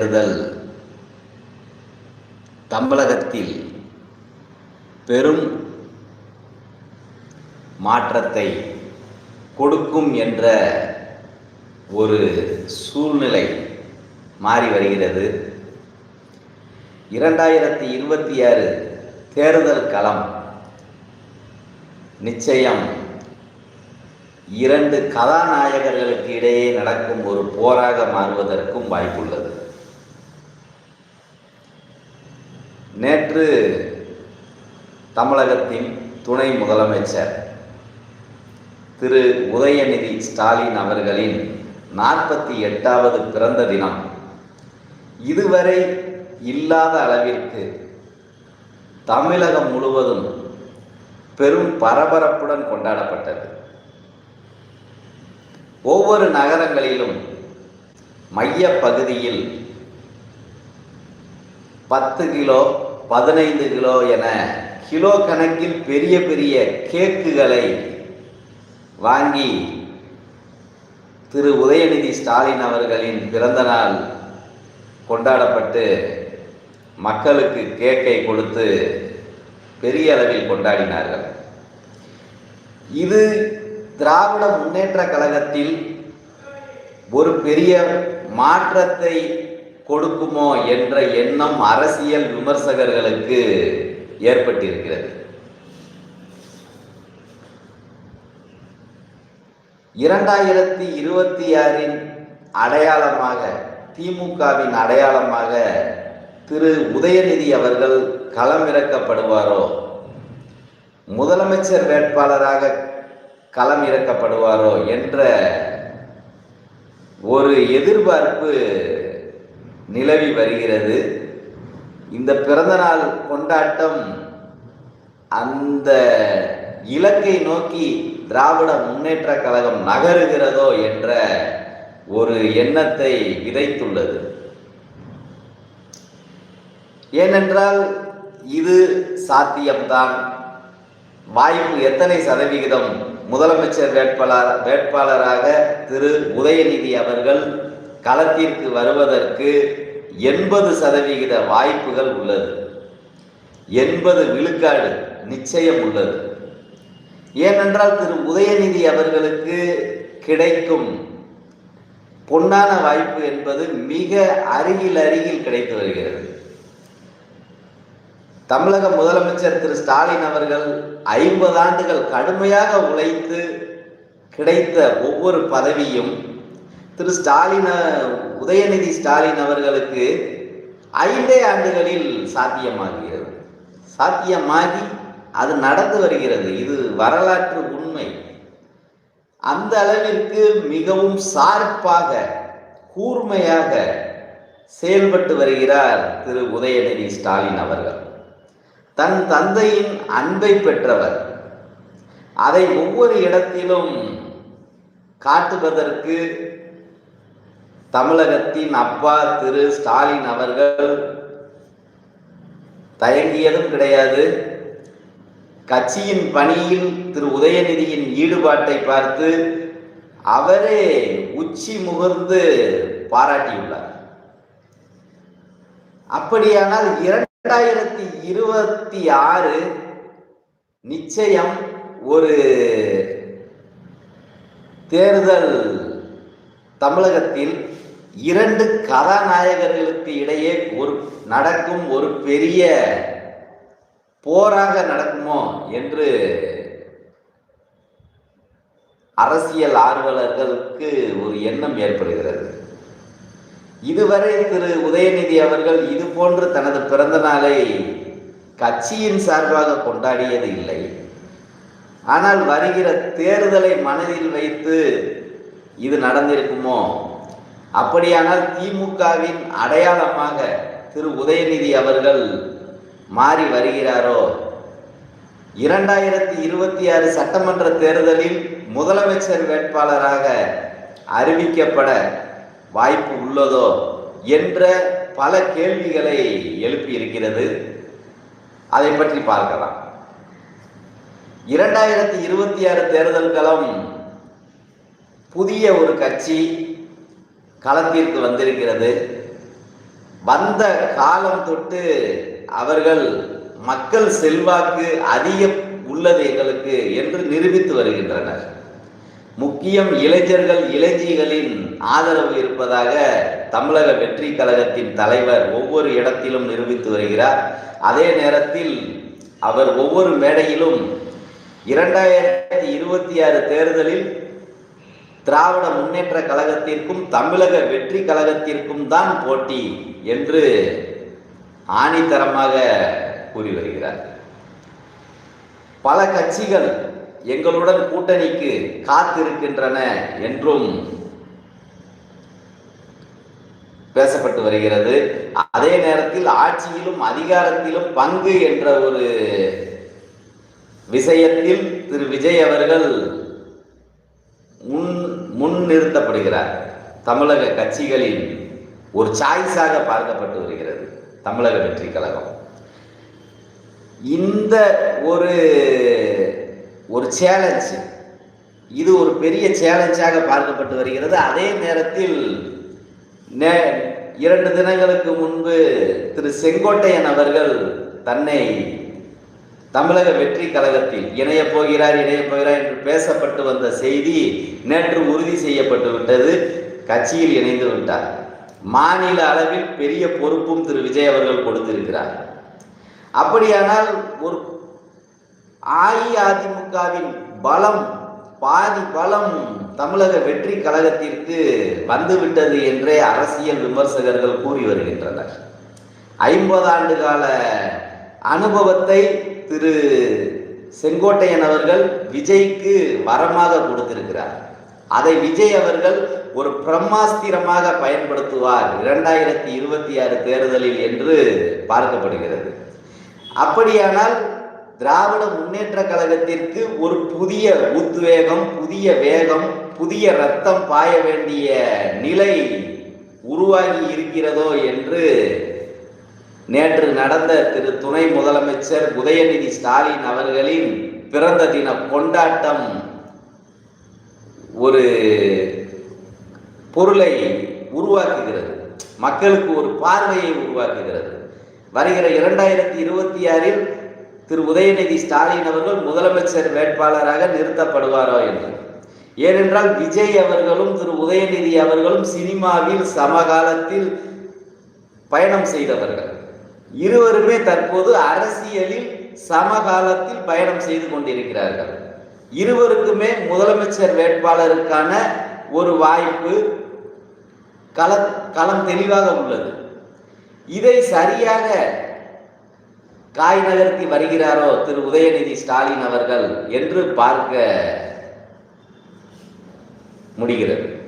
தேர்தல். தமிழகத்தில் பெரும் மாற்றத்தை கொடுக்கும் என்ற ஒரு சூழ்நிலை மாறி வருகிறது. இரண்டாயிரத்தி இருபத்தி ஆறு தேர்தல் களம் நிச்சயம் இரண்டு கதாநாயகர்களுக்கு இடையே நடக்கும் ஒரு போராக மாறுவதற்கும் வாய்ப்புள்ளது. நேற்று தமிழகத்தின் துணை முதலமைச்சர் திரு உதயநிதி ஸ்டாலின் அவர்களின் நாற்பத்தி எட்டாவது பிறந்த தினம் இதுவரை இல்லாத அளவிற்கு தமிழகம் முழுவதும் பெரும் பரபரப்புடன் கொண்டாடப்பட்டது. ஒவ்வொரு நகரங்களிலும் மைய பகுதியில் பத்து கிலோ பதினைந்து கிலோ என கிலோ கணக்கில் பெரிய பெரிய கேக்குகளை வாங்கி திரு உதயநிதி ஸ்டாலின் அவர்களின் பிறந்தநாள் கொண்டாடப்பட்டு மக்களுக்கு கேக்கை கொடுத்து பெரிய அளவில் கொண்டாடினார்கள். இது திராவிட முன்னேற்ற கழகத்தில் ஒரு பெரிய மாற்றத்தை கொடுக்குமோ என்ற எண்ணம் அரசியல் விமர்சகர்களுக்கு ஏற்பட்டிருக்கிறது. இரண்டாயிரத்தி இருபத்தி ஆறின் அடையாளமாக திமுகவின் அடையாளமாக திரு உதயநிதி அவர்கள் களமிறக்கப்படுவாரோ? முதலமைச்சர் வேட்பாளராக களம் இறக்கப்படுவாரோ என்ற ஒரு எதிர்பார்ப்பு நிலவி வருகிறது. இந்த பிறந்தநாள் கொண்டாட்டம் அந்த இலக்கை நோக்கி திராவிட முன்னேற்ற கழகம் நகருகிறதோ என்ற ஒரு எண்ணத்தை விதைத்துள்ளது. ஏனென்றால் இது சாத்தியம்தான். வாய்ப்பு எத்தனை சதவிகிதம்? முதலமைச்சர் வேட்பாளர் வேட்பாளராக திரு. உதயநிதி அவர்கள் களத்திற்கு வருவதற்கு எண்பது சதவிகித வாய்ப்புகள் உள்ளது. எண்பது விழுக்காடு நிச்சயம் உள்ளது. ஏனென்றால் திரு உதயநிதி அவர்களுக்கு கிடைக்கும் பொன்னான வாய்ப்பு என்பது மிக அருகில் அருகில் கிடைத்து வருகிறது. தமிழக முதலமைச்சர் திரு ஸ்டாலின் அவர்கள் ஐம்பது ஆண்டுகள் கடுமையாக உழைத்து கிடைத்த ஒவ்வொரு பதவியும் திரு ஸ்டாலின உதயநிதி ஸ்டாலின் அவர்களுக்கு ஐந்தே ஆண்டுகளில் சாத்தியமாகிறது. சாத்தியமாகி அது நடந்து வருகிறது. இது வரலாற்று உண்மை. அந்த அளவிற்கு மிகவும் சார்பாக கூர்மையாக செயல்பட்டு வருகிறார் திரு உதயநிதி ஸ்டாலின் அவர்கள். தன் தந்தையின் அன்பை பெற்றவர். அதை ஒவ்வொரு இடத்திலும் காட்டுவதற்கு தமிழகத்தின் அப்பா திரு ஸ்டாலின் அவர்கள் தயங்கியதும் கிடையாது. கட்சியின் பணியில் திரு உதயநிதியின் ஈடுபாட்டை பார்த்து அவரே உச்சி முகர்ந்து பாராட்டியுள்ளார். அப்படியானால் இரண்டாயிரத்தி இருபத்தி ஆறு நிச்சயம் ஒரு தேர்தல் தமிழகத்தில் இரண்டு கதாநாயகர்களுக்கு இடையே ஒரு நடக்கும் ஒரு பெரிய போராக நடக்குமோ என்று அரசியல் ஆர்வலர்களுக்கு ஒரு எண்ணம் ஏற்படுகிறது. இதுவரை திரு உதயநிதி அவர்கள் இது போன்று தனது பிறந்த நாளை கட்சியின் சார்பாக கொண்டாடியது இல்லை. ஆனால் வருகிற தேர்தலை மனதில் வைத்து இது நடந்திருக்குமோ? அப்படியானால் திமுகவின் அடையாளமாக திரு உதயநிதி அவர்கள் மாறி வருகிறாரோ? இரண்டாயிரத்தி இருபத்தி ஆறு சட்டமன்ற தேர்தலில் முதலமைச்சர் வேட்பாளராக அறிவிக்கப்பட வாய்ப்பு உள்ளதோ என்ற பல கேள்விகளை எழுப்பி இருக்கிறது அதை பற்றி பார்க்கலாம். இரண்டாயிரத்தி இருபத்தி ஆறு தேர்தல் களம் புதிய ஒரு கட்சி களத்திற்கு வந்திருக்கிறது. வந்த காலம் தொட்டு அவர்கள் மக்கள் செல்வாக்கு அதிகம் உள்ளது எங்களுக்கு என்று நிரூபித்து வருகின்றனர். முக்கியம் இளைஞர்கள் இளைஞிகளின் ஆதரவு இருப்பதாக தமிழக வெற்றி கழகத்தின் தலைவர் ஒவ்வொரு இடத்திலும் நிரூபித்து வருகிறார். அதே நேரத்தில் அவர் ஒவ்வொரு மேடையிலும் இரண்டாயிரத்தி இருபத்தி ஆறு தேர்தலில் திராவிட முன்னேற்ற கழகத்திற்கும் தமிழக வெற்றி கழகத்திற்கும் தான் போட்டி என்று ஆணித்தரமாக கூறி வருகிறார் பல கட்சிகள் எங்களுடன் கூட்டணிக்கு காத்திருக்கின்றன என்றும் பேசப்பட்டு வருகிறது. அதே நேரத்தில் ஆட்சியிலும் அதிகாரத்திலும் பங்கு என்ற ஒரு விஷயத்தில் திரு விஜய் அவர்கள் முன் நிறுத்தப்படுகிறார் தமிழக கட்சிகளின் ஒரு சாய்ஸாக பார்க்கப்பட்டு வருகிறது தமிழக வெற்றி கழகம். இந்த ஒரு ஒரு சேலஞ்ச் இது ஒரு பெரிய சேலஞ்சாக பார்க்கப்பட்டு வருகிறது. அதே நேரத்தில் நே இரண்டு தினங்களுக்கு முன்பு திரு செங்கோட்டையன் அவர்கள் தன்னை தமிழக வெற்றி கழகத்தில் இணைய போகிறார் இணைய போகிறார் என்று பேசப்பட்டு வந்த செய்தி நேற்று உறுதி செய்யப்பட்டு விட்டது. கட்சியில் இணைந்து விட்டார். மாநில அளவில் பெரிய பொறுப்பும் திரு. விஜய் அவர்கள் கொடுத்திருக்கிறார். அப்படியானால் ஒரு அஇஅதிமுகவின் பலம் பாதி பலம் தமிழக வெற்றி கழகத்திற்கு வந்துவிட்டது என்றே அரசியல் விமர்சகர்கள் கூறி வருகின்றனர். ஐம்பது ஆண்டு கால அனுபவத்தை திரு செங்கோட்டையன் அவர்கள் விஜய்க்கு வரமாக கொடுத்திருக்கிறார். அதை விஜய் அவர்கள் ஒரு பிரம்மாஸ்திரமாக பயன்படுத்துவார் இரண்டாயிரத்தி இருபத்தி ஆறு தேர்தலில் என்று பார்க்கப்படுகிறது. அப்படியானால் திராவிட முன்னேற்ற கழகத்திற்கு ஒரு புதிய உத்வேகம் புதிய வேகம் புதிய ரத்தம் பாய வேண்டிய நிலை உருவாகி இருக்கிறதோ என்று நேற்று நடந்த திரு துணை முதலமைச்சர் உதயநிதி ஸ்டாலின் அவர்களின் பிறந்த தின கொண்டாட்டம் ஒரு பொருளை உருவாக்குகிறது. மக்களுக்கு ஒரு பார்வையை உருவாக்குகிறது. வருகிற இரண்டாயிரத்தி இருபத்தி ஆறில் திரு உதயநிதி ஸ்டாலின் அவர்கள் முதலமைச்சர் வேட்பாளராக நிறுத்தப்படுவாரோ என்று. ஏனென்றால் விஜய் அவர்களும் திரு உதயநிதி அவர்களும் சினிமாவில் சமகாலத்தில் பயணம் செய்தவர்கள். இருவருமே தற்போது அரசியலில் சமகாலத்தில் பயணம் செய்து கொண்டிருக்கிறார்கள். இருவருக்குமே முதலமைச்சர் வேட்பாளருக்கான ஒரு வாய்ப்பு கள களம் தெளிவாக உள்ளது. இதை சரியாக காய் நகர்த்தி வருகிறாரோ திரு. உதயநிதி ஸ்டாலின் அவர்கள் என்று பார்க்க முடிகிறது.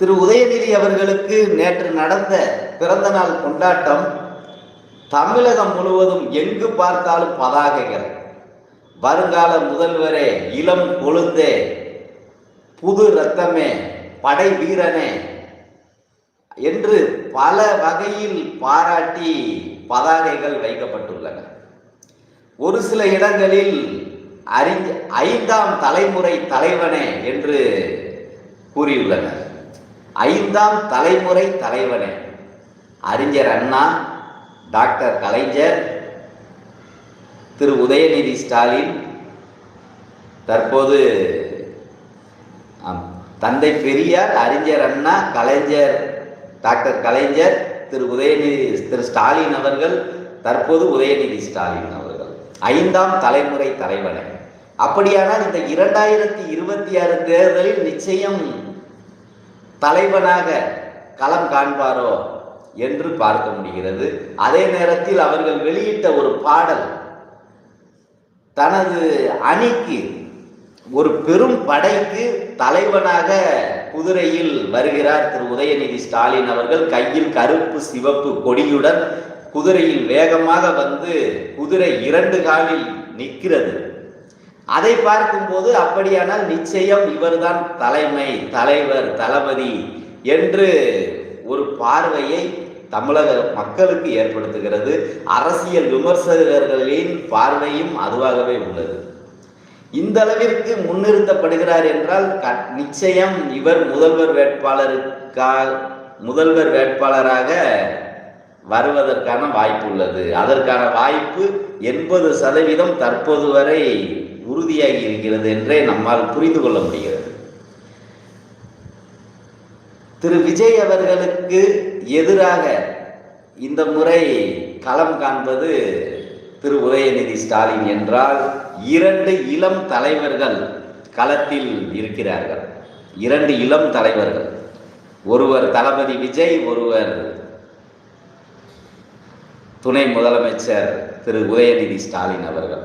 திரு உதயநிதி அவர்களுக்கு நேற்று நடந்த பிறந்த நாள் கொண்டாட்டம் தமிழகம் முழுவதும் எங்கு பார்த்தாலும் பதாகைகள். வருங்கால முதல்வரே இளம் கொழுந்தே புது ரத்தமே படை வீரனே என்று பல வகையில் பாராட்டி பதாகைகள் வைக்கப்பட்டுள்ளன. ஒரு சில இடங்களில் அறிஞ ஐந்தாம் தலைமுறை தலைவனே என்று கூறியுள்ளனர். ஐந்தாம் தலைமுறை தலைவனே. அறிஞர் அண்ணா டாக்டர் கலைஞர் திரு உதயநிதி ஸ்டாலின் தற்போது தந்தை பெரியார் அறிஞர் அண்ணா கலைஞர் டாக்டர் கலைஞர் திரு உதயநிதி திரு ஸ்டாலின் அவர்கள் தற்போது உதயநிதி ஸ்டாலின் அவர்கள். ஐந்தாம் தலைமுறை தலைவனை. அப்படியானால் இந்த இரண்டாயிரத்தி இருபத்தி ஆறு தேர்தலில் நிச்சயம் தலைவனாக களம் காண்பாரோ என்று பார்க்க முடிகிறது. அதே நேரத்தில் அவர்கள் வெளியிட்ட ஒரு பாடல் தனது அணிக்கு ஒரு பெரும் படைக்கு தலைவனாக குதிரையில் வருகிறார் திரு. உதயநிதி ஸ்டாலின் அவர்கள். கையில் கருப்பு சிவப்பு கொடியுடன் குதிரையில் வேகமாக வந்து குதிரை இரண்டு காலில் நிற்கிறது. அதை பார்க்கும்போது அப்படியானால் நிச்சயம் இவர்தான் தலைமை தலைவர் தளபதி என்று ஒரு பார்வையை தமிழக மக்களுக்கு ஏற்படுத்துகிறது. அரசியல் விமர்சகர்களின் பார்வையும் அதுவாகவே உள்ளது. இந்த அளவிற்கு முன்னிறுத்தப்படுகிறார் என்றால் நிச்சயம் இவர் முதல்வர் வேட்பாளருக்கா முதல்வர் வேட்பாளராக வருவதற்கான வாய்ப்பு உள்ளது. அதற்கான வாய்ப்பு எண்பது சதவீதம் தற்போது வரை உறுதியாகி இருக்கிறது என்றே நம்மால் புரிந்து கொள்ள முடிகிறது. திரு விஜய் அவர்களுக்கு எதிராக இந்த முறை களம் காண்பது திரு உதயநிதி ஸ்டாலின் என்றால் இரண்டு இளம் தலைவர்கள் களத்தில் இருக்கிறார்கள். இரண்டு இளம் தலைவர்கள். ஒருவர் தளபதி விஜய் ஒருவர் துணை முதலமைச்சர் திரு உதயநிதி ஸ்டாலின் அவர்கள்.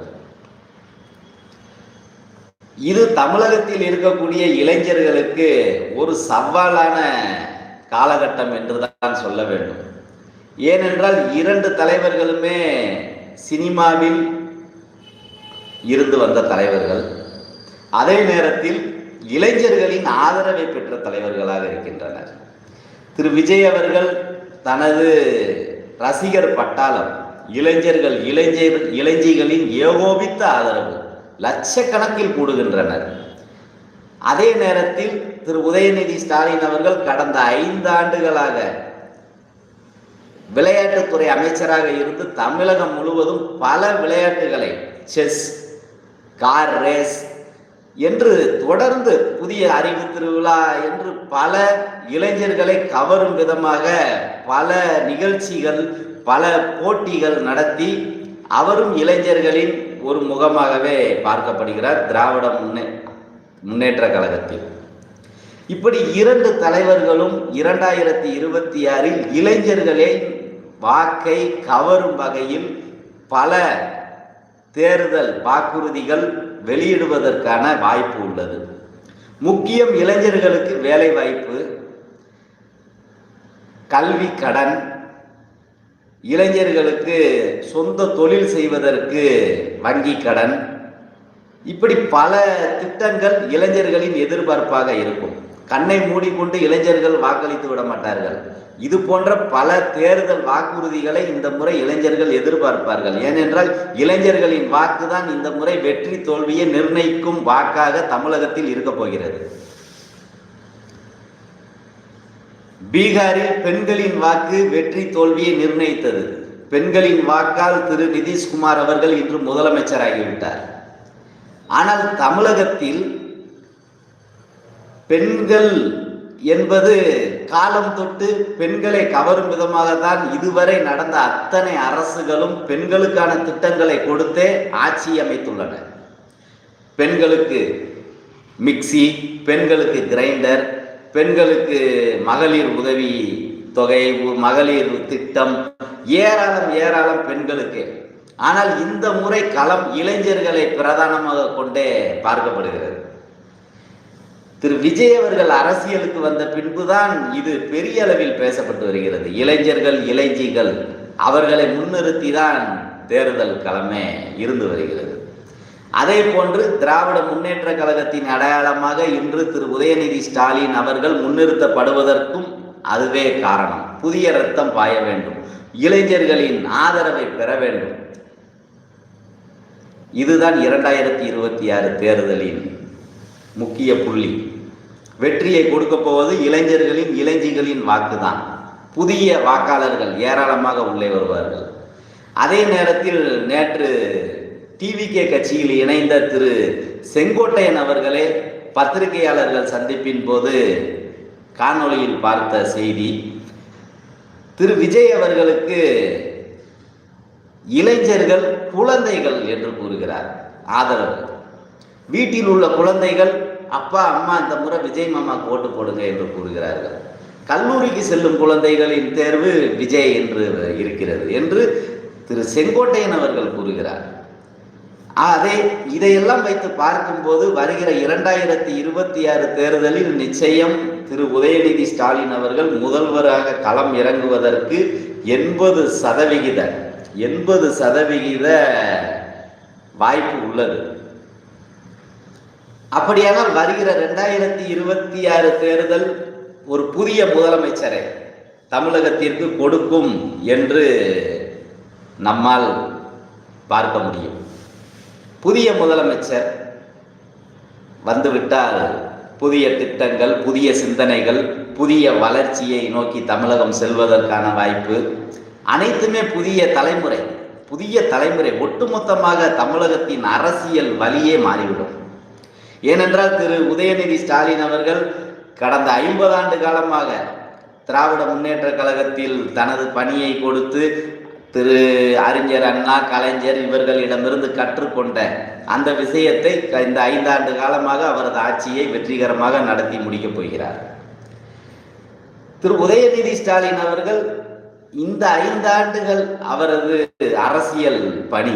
இது தமிழகத்தில் இருக்கக்கூடிய இளைஞர்களுக்கு ஒரு சவாலான காலகட்டம் என்றுதான் சொல்ல வேண்டும். ஏனென்றால் இரண்டு தலைவர்களுமே சினிமாவில் இருந்து வந்த தலைவர்கள். அதே நேரத்தில் இளைஞர்களின் ஆதரவை பெற்ற தலைவர்களாக இருக்கின்றனர். திரு. விஜய் அவர்கள் தனது ரசிகர் பட்டாளம் இளைஞர்கள் இளைஞர் இளைஞர்களின் ஏகோபித்த ஆதரவு. லட்சக்கணக்கில் கூடுகின்றனர். அதே நேரத்தில் திரு. உதயநிதி ஸ்டாலின் அவர்கள் கடந்த ஐந்து ஆண்டுகளாக விளையாட்டுத்துறை அமைச்சராக இருந்து தமிழகம் முழுவதும் பல விளையாட்டுகளை செஸ் கார் ரேஸ் என்று தொடர்ந்து புதிய அறிவு திருவிழா என்று பல இளைஞர்களை கவரும் விதமாக பல நிகழ்ச்சிகள் பல போட்டிகள் நடத்தி அவரும் இளைஞர்களின் ஒரு முகமாகவே பார்க்கப்படுகிறார் திராவிட முன்னே முன்னேற்ற கழகத்தில். இப்படி இரண்டு தலைவர்களும் இரண்டாயிரத்தி இருபத்தி ஆறில் இளைஞர்களே வாக்கை கவரும் வகையில் பல தேர்தல் வாக்குறுதிகள் வெளியிடுவதற்கான வாய்ப்பு உள்ளது. முக்கியம் இளைஞர்களுக்கு வேலை வாய்ப்பு கல்வி கடன் இளைஞர்களுக்கு சொந்த தொழில் செய்வதற்கு வங்கி கடன். இப்படி பல திட்டங்கள் இளைஞர்களின் எதிர்பார்ப்பாக இருக்கும். கண்ணை மூடிக்கொண்டு இளைஞர்கள் வாக்களித்து விட மாட்டார்கள். இது போன்ற பல தேர்தல் வாக்குறுதிகளை இந்த முறை இளைஞர்கள் எதிர்பார்ப்பார்கள். ஏனென்றால் இளைஞர்களின் வாக்குதான் இந்த முறை வெற்றி தோல்வியை நிர்ணயிக்கும் வாக்காக தமிழகத்தில் இருக்க போகிறது. பீகாரில் பெண்களின் வாக்கு வெற்றி தோல்வியை நிர்ணயித்தது. பெண்களின் வாக்கால் திரு நிதிஷ்குமார் அவர்கள் இன்று முதலமைச்சராகிவிட்டார். ஆனால் தமிழகத்தில் பெண்கள் என்பது காலம் தொட்டு பெண்களை கவரும் விதமாகத்தான் இதுவரை நடந்த அத்தனை அரசுகளும் பெண்களுக்கான திட்டங்களை கொடுத்தே ஆட்சி அமைத்துள்ளன. பெண்களுக்கு மிக்சி பெண்களுக்கு கிரைண்டர் பெண்களுக்கு மகளிர் உதவி தொகை மகளிர் திட்டம் ஏராளம் ஏராளம் பெண்களுக்கு. ஆனால் இந்த முறை களம் இளைஞர்களை பிரதானமாக கொண்டே பார்க்கப்படுகிறது. திரு விஜய் அவர்கள் அரசியலுக்கு வந்த பின்புதான் இது பெரிய அளவில் பேசப்பட்டு வருகிறது. இளைஞர்கள் இளைஞிகள் அவர்களை முன்னிறுத்தி தான் தேர்தல் களமே இருந்து வருகிறது. அதே போன்று திராவிட முன்னேற்ற கழகத்தின் அடையாளமாக இன்று திரு. உதயநிதி ஸ்டாலின் அவர்கள் முன்னிறுத்தப்படுவதற்கும் அதுவே காரணம். புதிய ரத்தம் பாய வேண்டும். இளைஞர்களின் ஆதரவை பெற வேண்டும். இதுதான் இரண்டாயிரத்தி இருபத்தி ஆறு தேர்தலின் முக்கிய புள்ளி. வெற்றியை கொடுக்க போவது இளைஞர்களின் இளைஞர்களின் வாக்குதான். புதிய வாக்காளர்கள் ஏராளமாக உள்ளே வருவார்கள். அதே நேரத்தில் நேற்று டிவிகே கட்சியில் இணைந்த திரு செங்கோட்டையன் அவர்களே பத்திரிகையாளர்கள் சந்திப்பின் போது காணொளியில் பார்த்த செய்தி திரு விஜய் அவர்களுக்கு இளைஞர்கள் குழந்தைகள் என்று கூறுகிறார். ஆதரவு. வீட்டில் உள்ள குழந்தைகள் அப்பா அம்மா இந்த முறை விஜய் மாமா ஓட்டு போடுங்க என்று கூறுகிறார்கள். கல்லூரிக்கு செல்லும் குழந்தைகளின் தேர்வு விஜய் என்று இருக்கிறது என்று திரு செங்கோட்டையன் அவர்கள் கூறுகிறார். அதே இதையெல்லாம் வைத்து பார்க்கும்போது வருகிற இரண்டாயிரத்தி இருபத்தி ஆறு தேர்தலில் நிச்சயம் திரு உதயநிதி ஸ்டாலின் அவர்கள் முதல்வராக களம் இறங்குவதற்கு எண்பது சதவிகித எண்பது சதவிகித வாய்ப்பு உள்ளது. அப்படியானால் வருகிற ரெண்டாயிரத்தி இருபத்தி ஆறு தேர்தல் ஒரு புதிய முதலமைச்சரை தமிழகத்திற்கு கொடுக்கும் என்று நம்மால் பார்க்க முடியும். புதிய முதலமைச்சர் வந்துவிட்டால் புதிய திட்டங்கள் புதிய சிந்தனைகள் புதிய வளர்ச்சியை நோக்கி தமிழகம் செல்வதற்கான வாய்ப்பு. அனைத்துமே புதிய தலைமுறை புதிய தலைமுறை. ஒட்டுமொத்தமாக தமிழகத்தின் அரசியல் வழியே மாறிவிடும். ஏனென்றால் திரு. உதயநிதி ஸ்டாலின் அவர்கள் கடந்த ஐம்பது ஆண்டு காலமாக திராவிட முன்னேற்ற கழகத்தில் தனது பணியை கொடுத்து திரு அறிஞர் அண்ணா கலைஞர் இவர்களிடமிருந்து கற்றுக்கொண்ட அந்த விஷயத்தை இந்த ஐந்தாண்டு காலமாக அவரது ஆட்சியை வெற்றிகரமாக நடத்தி முடிக்கப் போகிறார். திரு உதயநிதி ஸ்டாலின் அவர்கள் இந்த ஐந்தாண்டுகள் அவரது அரசியல் பணி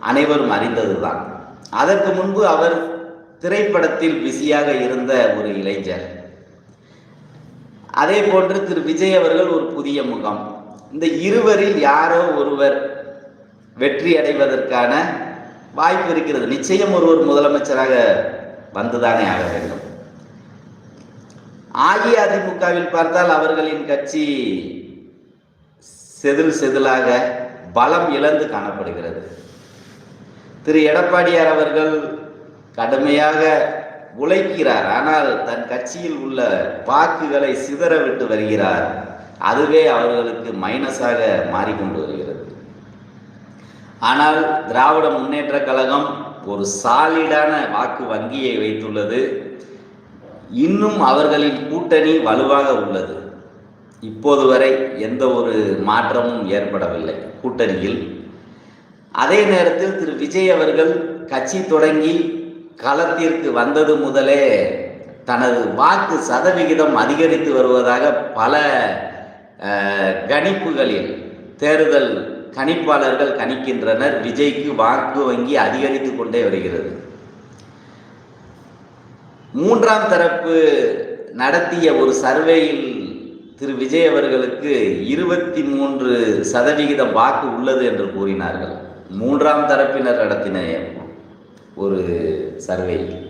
அனைவரும் அறிந்ததுதான். அதற்கு முன்பு அவர் திரைப்படத்தில் பிஸியாக இருந்த ஒரு இளைஞர். அதே போன்று திரு விஜய் அவர்கள் ஒரு புதிய முகம். இந்த இருவரில் யாரோ ஒருவர் வெற்றி அடைவதற்கான வாய்ப்பு இருக்கிறது. நிச்சயம் ஒருவர் முதலமைச்சராக வந்துதானே ஆக வேண்டும். அஇஅதிமுகவில் பார்த்தால் அவர்களின் கட்சி செதில் செதிலாக பலம் இழந்து காணப்படுகிறது. திரு எடப்பாடியார் அவர்கள் கடுமையாக உழைக்கிறார். ஆனால் தன் கட்சியில் உள்ள வாக்குகளை சிதற விட்டு வருகிறார். அதுவே அவர்களுக்கு மைனஸாக மாறிக்கொண்டு வருகிறது. ஆனால் திராவிட முன்னேற்ற கழகம் ஒரு சாலிடான வாக்கு வங்கியை வைத்துள்ளது. இன்னும் அவர்களின் கூட்டணி வலுவாக உள்ளது. இப்போது வரை எந்த ஒரு மாற்றமும் ஏற்படவில்லை கூட்டணியில். அதே நேரத்தில் திரு விஜய் அவர்கள் கட்சி தொடங்கி களத்திற்கு வந்தது முதலே தனது வாக்கு சதவிகிதம் அதிகரித்து வருவதாக பல கணிப்புகளில் தேர்தல் கணிப்பாளர்கள் கணிக்கின்றனர் விஜய்க்கு வாக்கு வங்கி அதிகரித்து கொண்டே வருகிறது. மூன்றாம் தரப்பு நடத்திய ஒரு சர்வேயில் திரு. விஜய் அவர்களுக்கு இருபத்தி மூன்று சதவிகிதம் வாக்கு உள்ளது என்று கூறினார்கள். மூன்றாம் தரப்பினர் நடத்தின ஒரு சர்வே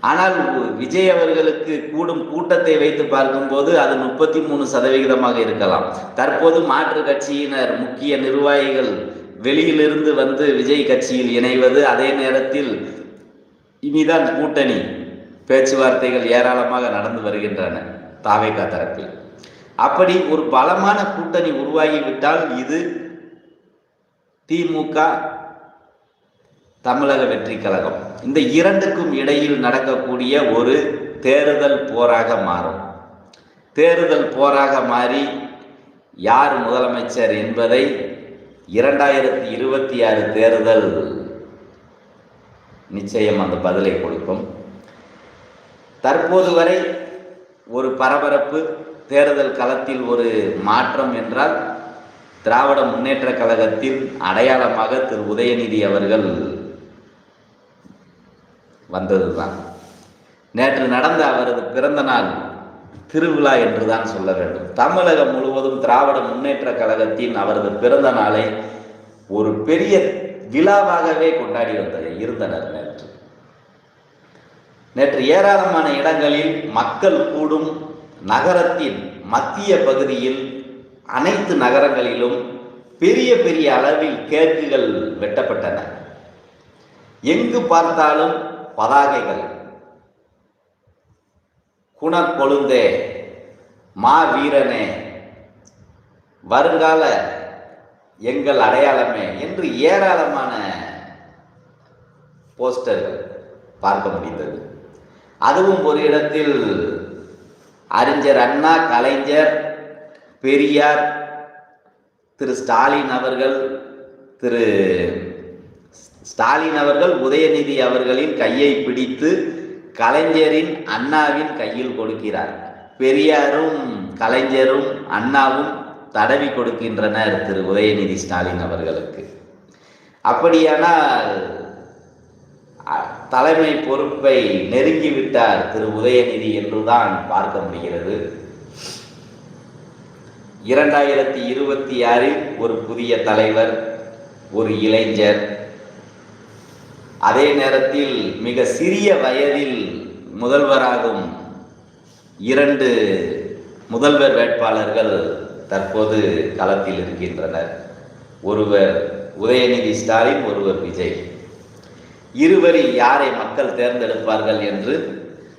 ஆனால் விஜய் அவர்களுக்கு கூடும் கூட்டத்தை வைத்து பார்க்கும்போது அது முப்பத்தி மூணு சதவிகிதமாக இருக்கலாம். தற்போது மாற்று கட்சியினர் முக்கிய நிர்வாகிகள் வெளியிலிருந்து வந்து விஜய் கட்சியில் இணைவது அதே நேரத்தில் இனிதான் கூட்டணி பேச்சுவார்த்தைகள் ஏராளமாக நடந்து வருகின்றன தாவேகா தரப்பில். அப்படி ஒரு பலமான கூட்டணி உருவாகிவிட்டால் இது திமுக தமிழக வெற்றி கழகம். இந்த இரண்டுக்கும் இடையில் நடக்கக்கூடிய ஒரு தேர்தல் போராக மாறும். தேர்தல் போராக மாறி யார் முதலமைச்சர் என்பதை இரண்டாயிரத்தி இருபத்தி ஆறு தேர்தல் நிச்சயம் அந்த பதிலை கொடுக்கும். தற்போது வரை ஒரு பரபரப்பு தேர்தல் களத்தில் ஒரு மாற்றம் என்றால் திராவிட முன்னேற்ற கழகத்தின் அடையாளமாக திரு. உதயநிதி அவர்கள் வந்தது தான் நேற்று நடந்த அவரது பிறந்த நாள் திருவிழா என்றுதான் சொல்ல வேண்டும். தமிழகம் முழுவதும் திராவிட முன்னேற்ற கழகத்தின் அவரது பிறந்த நாளை ஒரு பெரிய விழாவாகவே கொண்டாடி வந்தது இருந்தனர் நேற்று. நேற்று ஏராளமான இடங்களில் மக்கள் கூடும் நகரத்தின் மத்திய பகுதியில் அனைத்து நகரங்களிலும் பெரிய பெரிய அளவில் கேக்குகள் வெட்டப்பட்டன. எங்கு பார்த்தாலும் பதாகைகள். குணக்கொழுந்தே மா வீரனே வருங்கால எங்கள் அடையாளமே என்று ஏராளமான போஸ்டர்கள் பார்க்க முடிந்தது. அதுவும் ஒரு இடத்தில் அறிஞர் அண்ணா கலைஞர் பெரியார் திரு ஸ்டாலின் அவர்கள் திரு ஸ்டாலின் அவர்கள் உதயநிதி அவர்களின் கையை பிடித்து கலைஞரின் அண்ணாவின் கையில் கொடுக்கிறார். பெரியாரும் கலைஞரும் அண்ணாவும் தடவி கொடுக்கின்றனர் திரு உதயநிதி ஸ்டாலின் அவர்களுக்கு. அப்படியானால் தலைமை பொறுப்பை நெருங்கிவிட்டார் திரு உதயநிதி என்றுதான் பார்க்க முடிகிறது. இரண்டாயிரத்தி இருபத்தி ஆறில் ஒரு புதிய தலைவர் ஒரு இளைஞர் அதே நேரத்தில் மிக சிறிய வயதில் முதல்வராகும் இரண்டு முதல்வர் வேட்பாளர்கள் தற்போது களத்தில் இருக்கின்றனர். ஒருவர் உதயநிதி ஸ்டாலின் ஒருவர் விஜய். இருவரில் யாரை மக்கள் தேர்ந்தெடுப்பார்கள் என்று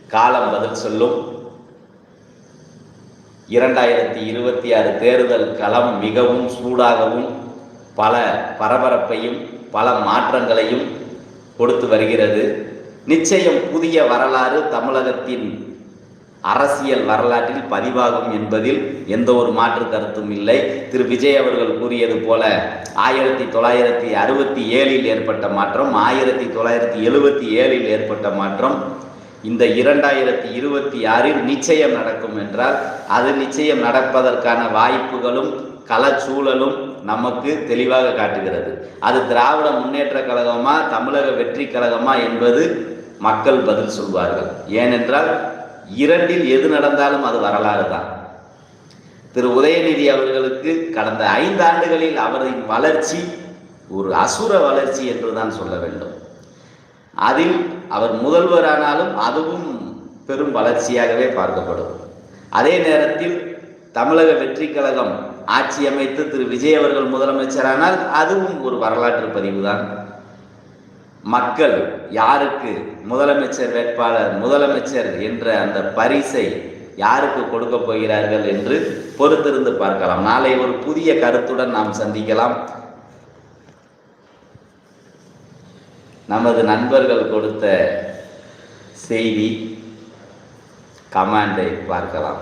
காலம் பதில் சொல்லும். இரண்டாயிரத்தி இருபத்தி ஆறு தேர்தல் களம் மிகவும் சூடாகவும் பல பரபரப்பையும் பல மாற்றங்களையும் கொடுத்து வருகிறது. நிச்சயம் புதிய வரலாறு தமிழகத்தின் அரசியல் வரலாற்றில் பதிவாகும் என்பதில் எந்த ஒரு மாற்று கருத்தும் இல்லை. திரு. விஜய் அவர்கள் கூறியது போல ஆயிரத்தி தொள்ளாயிரத்தி அறுபத்தி ஏழில் ஏற்பட்ட மாற்றம் ஆயிரத்தி தொள்ளாயிரத்தி எழுபத்தி ஏழில் ஏற்பட்ட மாற்றம் இந்த இரண்டாயிரத்தி இருபத்தி ஆறில் நிச்சயம் நடக்கும் என்றால் அது நிச்சயம் நடப்பதற்கான வாய்ப்புகளும் களச்சூழலும் நமக்கு தெளிவாக காட்டுகிறது. அது திராவிட முன்னேற்ற கழகமா தமிழக வெற்றி கழகமா என்பது மக்கள் பதில் சொல்வார்கள். ஏனென்றால் இரண்டில் எது நடந்தாலும் அது வரலாறு தான். திரு உதயநிதி அவர்களுக்கு கடந்த ஐந்து ஆண்டுகளில் அவரின் வளர்ச்சி ஒரு அசுர வளர்ச்சி என்றுதான் சொல்ல வேண்டும். அதில் அவர் முதல்வரானாலும் அதுவும் பெரும் வளர்ச்சியாகவே பார்க்கப்படும். அதே நேரத்தில் தமிழக வெற்றி கழகம் ஆட்சி அமைத்து திரு விஜய் அவர்கள் முதலமைச்சரானால் அதுவும் ஒரு வரலாற்று பதிவு தான் மக்கள் யாருக்கு முதலமைச்சர் வேட்பாளர் முதலமைச்சர் என்ற அந்த பரிசை யாருக்கு கொடுக்க போகிறார்கள் என்று பொறுத்திருந்து பார்க்கலாம். நாளை ஒரு புதிய கருத்துடன் நாம் சந்திக்கலாம். நமது நண்பர்கள் கொடுத்த செய்தி கமாண்டை பார்க்கலாம்.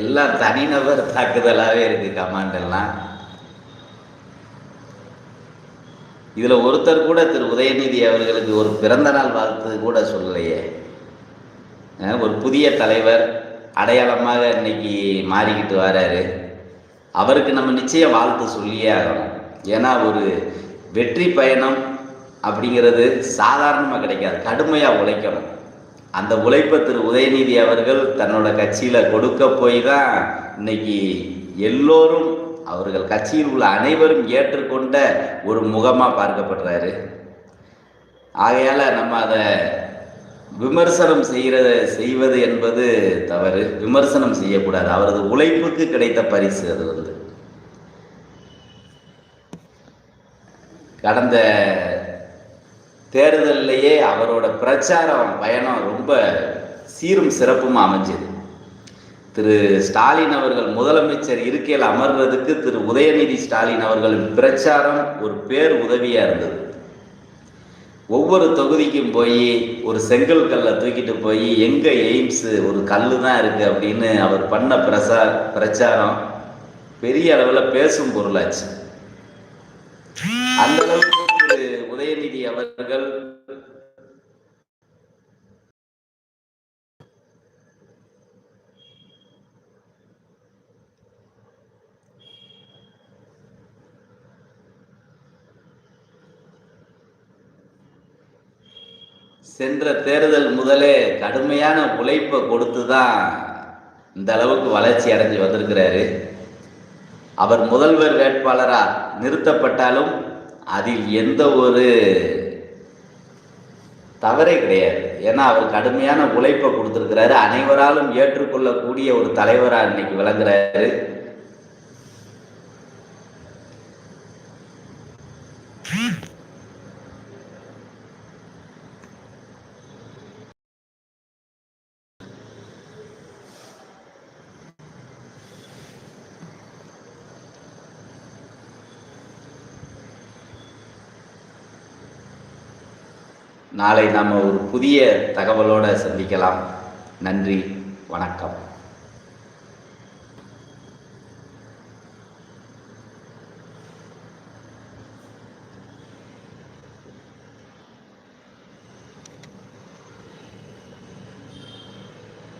எல்லாம் தனிநபர் தாக்குதலாகவே இருக்கு கமாண்டெல்லாம் இதில் இதுல ஒருத்தர் கூட திரு உதயநிதி அவர்களுக்கு ஒரு பிறந்த நாள் வாழ்த்து கூட சொல்லலையே. ஒரு புதிய தலைவர் அடையாளமாக இன்னைக்கு மாறிக்கிட்டு வராரு. அவருக்கு நம்ம நிச்சயம் வாழ்த்து சொல்லியே ஆகணும். ஏன்னா ஒரு வெற்றி பயணம் அப்படிங்கிறது சாதாரணமாக கிடைக்காது. கடுமையாக உழைக்கணும். அந்த உழைப்பை திரு உதயநிதி அவர்கள் தன்னோட கட்சியில் கொடுக்க போய் தான் இன்னைக்கு எல்லோரும் அவர்கள் கட்சியில் உள்ள அனைவரும் ஏற்றுக்கொண்ட ஒரு முகமாக பார்க்கப்படுறாரு. ஆகையால் நம்ம அதை விமர்சனம் செய்கிறத செய்வது என்பது தவறு. விமர்சனம் செய்யக்கூடாது. அவரது உழைப்புக்கு கிடைத்த பரிசு அது வந்து. கடந்த தேர்தல்லையே அவரோட பிரச்சாரம் பயணம் ரொம்ப சீரும் சிறப்பும் அமைஞ்சது. திரு ஸ்டாலின் அவர்கள் முதலமைச்சர் இருக்கையில் அமர்றதுக்கு திரு உதயநிதி ஸ்டாலின் அவர்களின் பிரச்சாரம் ஒரு பேர் உதவியா இருந்தது. ஒவ்வொரு தொகுதிக்கும் போய் ஒரு செங்கல் கல்லை தூக்கிட்டு போய் எங்க எய்ம்ஸ் ஒரு கல்லு தான் இருக்கு அப்படின்னு அவர் பண்ண பிரசா பிரச்சாரம் பெரிய அளவில் பேசும் பொருளாச்சு. அந்த அளவுக்கு அவர்கள் சென்ற தேர்தல் முதலே கடுமையான உழைப்பை கொடுத்து தான் இந்த அளவுக்கு வளர்ச்சி அடைஞ்சு வந்திருக்கிறாரு. அவர் முதல்வர் வேட்பாளரா நிறுத்தப்பட்டாலும் அதில் எந்த ஒரு தவறே கிடையாது. ஏன்னா அவர் கடுமையான உழைப்பை கொடுத்துருக்கிறாரு. அனைவராலும் ஏற்றுக்கொள்ளக்கூடிய ஒரு தலைவராக இன்னைக்கு விளங்குறாரு. நாளை நாம் ஒரு புதிய தகவலோடு சந்திக்கலாம். நன்றி வணக்கம்.